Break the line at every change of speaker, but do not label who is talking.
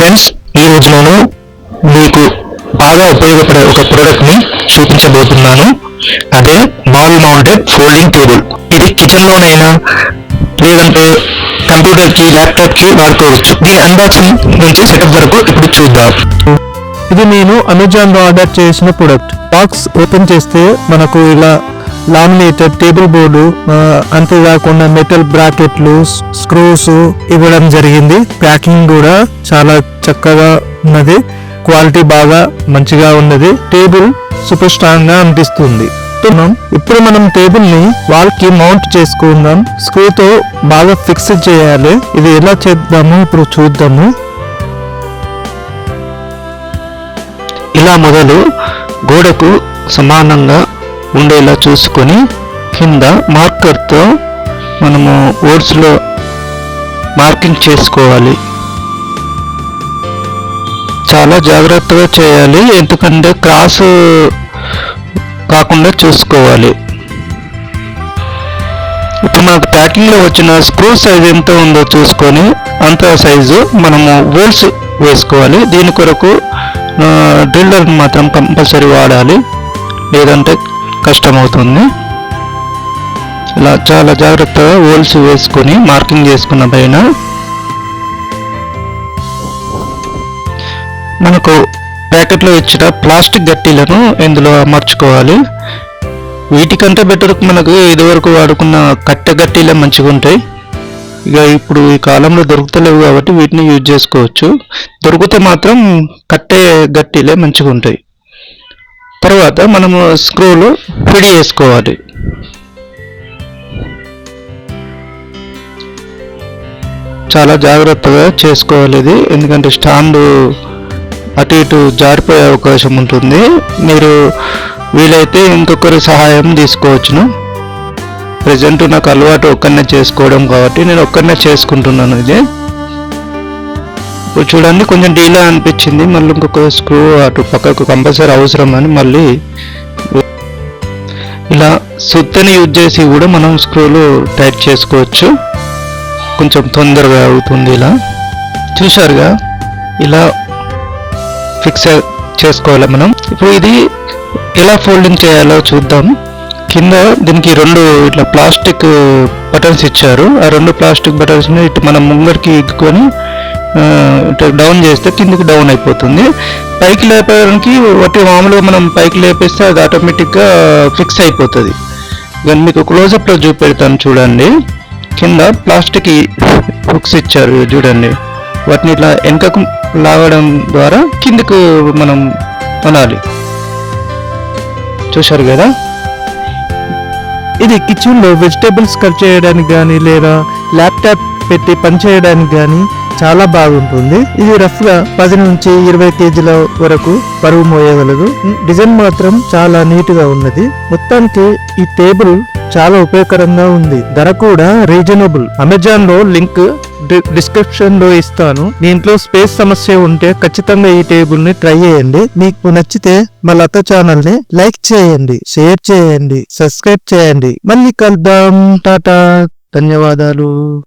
Friends ఈ రోజు నేను మీకు బాగా ఉపయోగపడే ఒక ప్రోడక్ట్ని చూపించబోతున్నాను. అదే వాల్ మౌంటెడ్ ఫోల్డింగ్ టేబుల్ ఇది కిచెన్ లోనైనా లేదంటే కంప్యూటర్కి ల్యాప్టాప్కి వాడుకోవచ్చు. దీని అన్బాక్సింగ్ నుంచి సెటప్ వరకు ఇప్పుడు చూద్దాం.
ఇది నేను అమెజాన్లో ఆర్డర్ చేసిన ప్రోడక్ట్ బాక్స్ ఓపెన్ చేస్తే మనకు ఇలా లామినేటెడ్ టేబుల్ బోర్డు అంతేకాకుండా మెటల్ బ్రాకెట్లు స్క్రూస్ ఇవ్వడం జరిగింది. ప్యాకింగ్ కూడా చాలా చక్కగా ఉన్నది. క్వాలిటీ బాగా మంచిగా ఉన్నది. టేబుల్ సూపర్ స్ట్రాంగ్గా అనిపిస్తుంది ఇప్పుడు మనం టేబుల్ని వాల్కి మౌంట్ చేసుకుందాం. స్క్రూ తో బాగా ఫిక్స్ చేయాలి. ఇది ఎలా చేద్దాము? ఇప్పుడు చూద్దాము.
ఇలా మొదలు గోడకు సమానంగా ఉండేలా చూసుకొని కింద మార్కర్తో మనము ఓట్స్లో మార్కింగ్ చేసుకోవాలి. చాలా జాగ్రత్తగా చేయాలి ఎందుకంటే క్రాస్ కాకుండా చూసుకోవాలి. ఇప్పుడు మనకు ప్యాకింగ్లో వచ్చిన స్క్రూ సైజ్ ఎంత ఉందో చూసుకొని అంత సైజు మనము హోల్స్ వేసుకోవాలి. దీని కొరకు డ్రిల్లర్ మాత్రం కంపల్సరీ వాడాలి. లేదంటే కష్టమవుతుంది. ఇలా చాలా జాగ్రత్తగా హోల్స్ వేసుకొని మార్కింగ్ చేసుకున్న పైన మనకు ప్యాకెట్లో ఇచ్చిన ప్లాస్టిక్ గట్టీలను ఇందులో అమర్చుకోవాలి. వీటికంటే బెటర్ మనకు ఇదివరకు వాడుకున్న కట్టె గట్టీలే మంచిగా ఉంటాయి. ఇక ఇప్పుడు ఈ కాలంలో దొరుకుతలేవు కాబట్టి వీటిని యూజ్ చేసుకోవచ్చు. దొరికితే మాత్రం కట్టే గట్టీలే మంచిగా ఉంటాయి. తర్వాత మనము స్క్రూలు ఫిడి చేసుకోవాలి. చాలా జాగ్రత్తగా చేసుకోవాలి ఇది ఎందుకంటే స్టాండ్ అటు ఇటు జారిపోయే అవకాశం ఉంటుంది. మీరు వీలైతే ఇంకొకరి సహాయం తీసుకోవచ్చును. ప్రజెంట్ నాకు అలవాటు ఒక్కనే చేసుకోవడం కాబట్టి నేను ఒక్కనే చేసుకుంటున్నాను ఇది. చూడండి కొంచెం డీలా అనిపించింది. మళ్ళీ ఇంకొక స్క్రూ అటు పక్కకు కంపల్సరీ అవసరం అని మళ్ళీ ఇలా సుత్తని యూజ్ చేసి కూడా మనం స్క్రూలు టైట్ చేసుకోవచ్చు. కొంచెం తొందరగా అవుతుంది ఇలా. చూశారుగా? ఇలా ఫిక్స్ చేసుకోవాలి మనం. ఇప్పుడు ఇది ఎలా ఫోల్డింగ్ చేయాలో చూద్దాం. కింద దీనికి రెండు ఇట్లా ప్లాస్టిక్ బటన్స్ ఇచ్చారు. ఆ రెండు ప్లాస్టిక్ బటన్స్ని ఇటు మనం ముంగడికి ఇగ్గుకొని డౌన్ చేస్తే కిందికి డౌన్ అయిపోతుంది. పైకి లేపడానికి ఒకటి మామూలుగా మనం పైకి లేపేస్తే అది ఆటోమేటిక్గా ఫిక్స్ అయిపోతుంది. కానీ మీకు క్లోజప్లో చూపెడతాను చూడండి. కింద ప్లాస్టిక్ హుక్స్ ఇచ్చారు చూడండి. వాటిని ఇట్లా వెనకకు లాగడం ద్వారా కిందకు మనం అనాలి చూశారు కదా?
ఇది కిచెన్లో వెజిటేబుల్స్ కట్ చేయడానికి కానీ లేదా ల్యాప్టాప్ పెట్టి పని చేయడానికి కానీ చాలా బాగుంటుంది. ఇది రఫ్గా పది నుంచి ఇరవై కేజీల వరకు బరువు మోయగలదు. డిజైన్ మాత్రం చాలా నీట్గా ఉన్నది. మొత్తానికి ఈ టేబుల్ చాలా ఉపయోగకరంగా ఉంది. ధర కూడా రీజనబుల్. అమెజాన్లో లింక్ డిస్క్రిప్షన్లో ఇస్తాను. దీంట్లో స్పేస్ సమస్య ఉంటే ఖచ్చితంగా ఈ టేబుల్ని ట్రై చేయండి. మీకు నచ్చితే మా లత ఛానల్ని లైక్ చేయండి షేర్ చేయండి సబ్స్క్రైబ్ చేయండి. మళ్ళీ కలుద్దాం. టాటా. ధన్యవాదాలు.